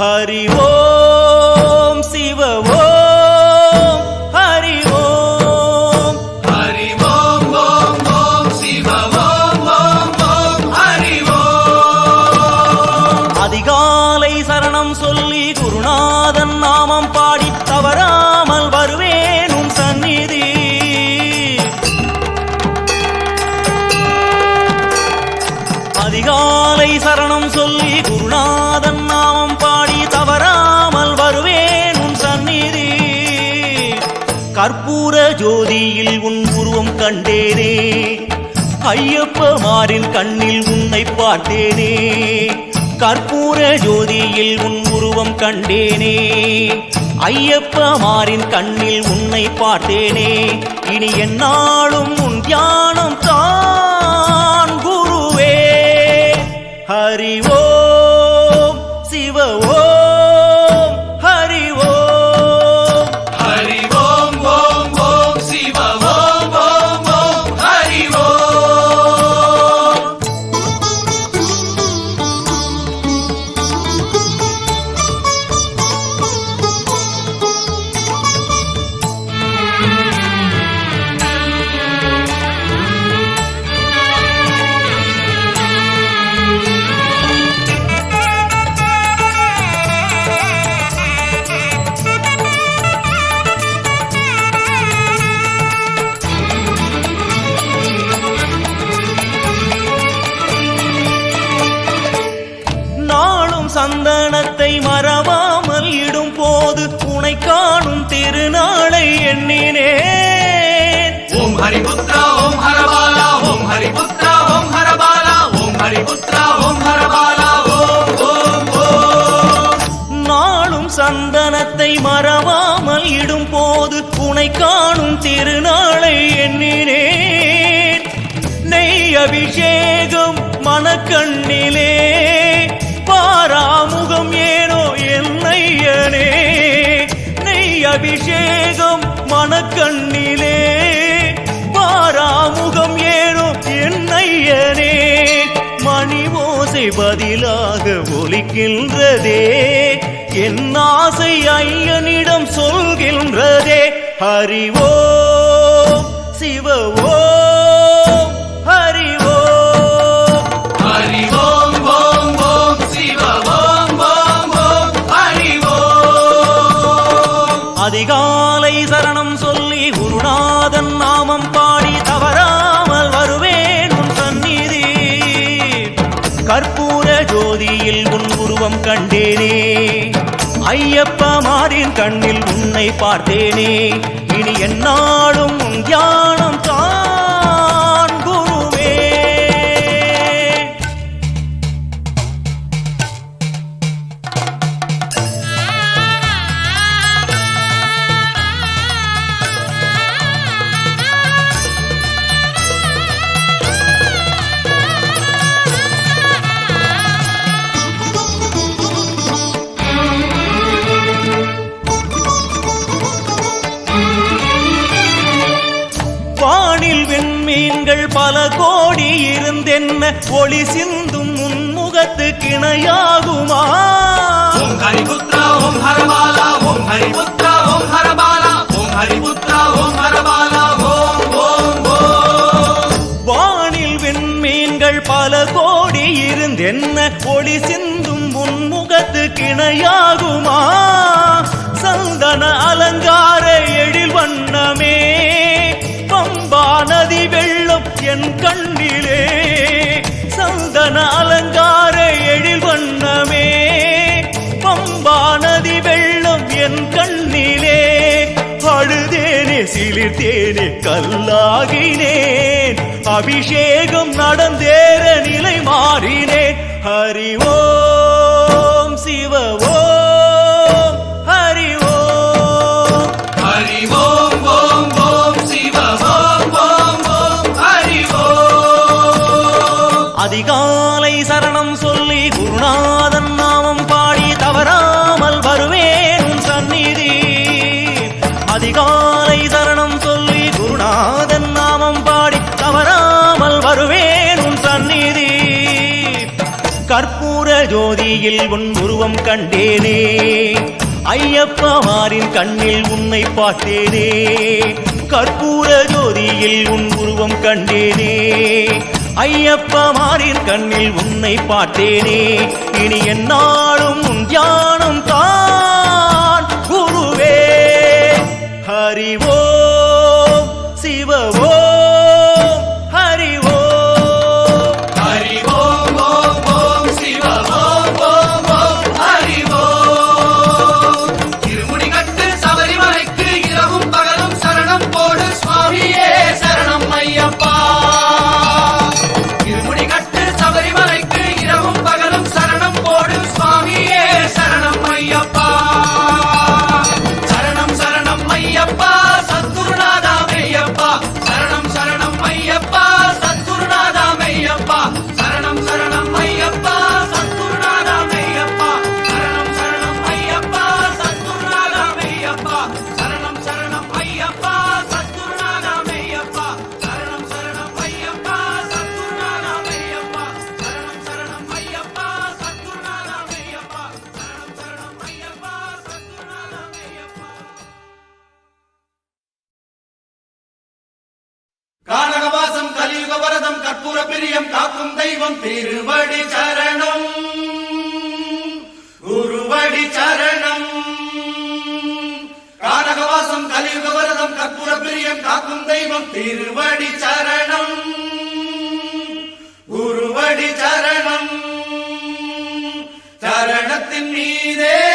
ஹரி ஓம் சிவ ஓம் ஹரி ஓம் ஹரி ஓம் ஓம் ஓம் சிவ ஓம் ஓம் ஓம் ஹரி ஓம் அதிகாலை சரணம் சொல்லி குருநாதன் நாமம் பாடி தவறாமல் வருவேன் உன் சந்நிதி। அதிகாலை சரணம் சொல்லி குருநாதன் கற்பூர ஜோதியில் உன் உருவம் கண்டேனே. ஐயப்பமாரின் கண்ணில் உன்னை பார்த்தேனே. கற்பூர ஜோதியில் உன் உருவம் கண்டேனே. ஐயப்பமாரின் கண்ணில் உன்னை பார்த்தேனே. இனி என்னாலும் உன் தியானம் தான் குருவே. ஹரி ஹரிபுத்ரா ஓம் ஹரபாலா ஓம் ஹரிபுத்ரா ஓம் ஹரபாலா ஓம் ஹரிபுத்ரா ஓம் ஹரபாலா ஓம் ஓம் ஓம். நாளும் சந்தனத்தை மறவாமல் இடும் போது உனை காணும் திருநாளை எண்ணினேன். நெய் அபிஷேகம் மனக்கண்ணிலே பாராமுகம் ஏனோ என்னையனே நெய் அபிஷேகம் மனக்கண்ணிலே. பாராமுகம் ஏனோ என்னையனே? மணி ஓசை பதிலாக ஒலிக்கின்றதே. என் ஆசை ஐயனிடம் சொல்கின்றதே. ஹரி ஓம் சிவ ஓம் ஹரி ஓம் ஹரி ஓம் ஓம் ஓம் சிவ ஓம் ஓம் ஓம் ஹரி ஓம் அதிகாலை சரணம் சொல்லி குருநாதன் நாமம் பாடி ஜோதியில் உன் உருவம் கண்டேனே. ஐயப்பமாரின் கண்ணில் உன்னை பார்த்தேனே. இனி என்னாலும் யார் விண்மீன்கள் பல கோடி இருந்தென்ன ஒளி சிந்தும் முன்முகத்து கிணையாகுமா? ஓம் ஹரிபுத்ரா ஓம் ஹரபாலா ஓம் ஹரிபுத்ரா ஓம் ஹரபாலா ஓம் ஹரிபுத்ரா ஓம் ஹரபாலா ஓம் ஓம் ஓம். வானில் விண்மீன்கள் பல கோடி இருந்தென்ன ஒளி சிந்தும் முன்முகத்து கிணையாகுமா? சந்தன அலங்கார எழில் வண்ணமே என் கண்ணிலே சந்தன அலங்கார எழில் வண்ணமே. பம்பா நதி வெள்ளம் என் கண்ணிலே. அழுதேனே சிலிர்த்தேனே கல்லாகினேன். அபிஷேகம் நடந்தேற நிலை மாறினேன். ஹரிவோம் சிவவோ அதிகாலை சரணம் சொல்லி குருநாதன் நாமம் பாடி தவறாமல் வருவேன் சந்நிதி. அதிகாலை சரணம் சொல்லி குருநாதன் நாமம் பாடி தவறாமல் வருவேன் சந்நிதி. கற்பூர ஜோதியில் உன் உருவம் கண்டேனே. ஐயப்பமாரின் கண்ணில் உன்னை பார்த்தேனே. கற்பூர ஜோதியில் உன் உருவம் கண்டேனே. ஐயப்ப மாறின் கண்ணில் உன்னை பார்த்தேனே. இனி என்னாலும் உன் தியானம் தான். குருவே ஹரிவோ. காக்கும் தெய்வம் திருவடி சரணம். குருவடி சரணம். காரகவாசம் கலியுக வரதம் கற்பூர பிரியம் காக்கும் தெய்வம் திருவடி சரணம். குருவடி சரணம். சரணத்தின் மீதே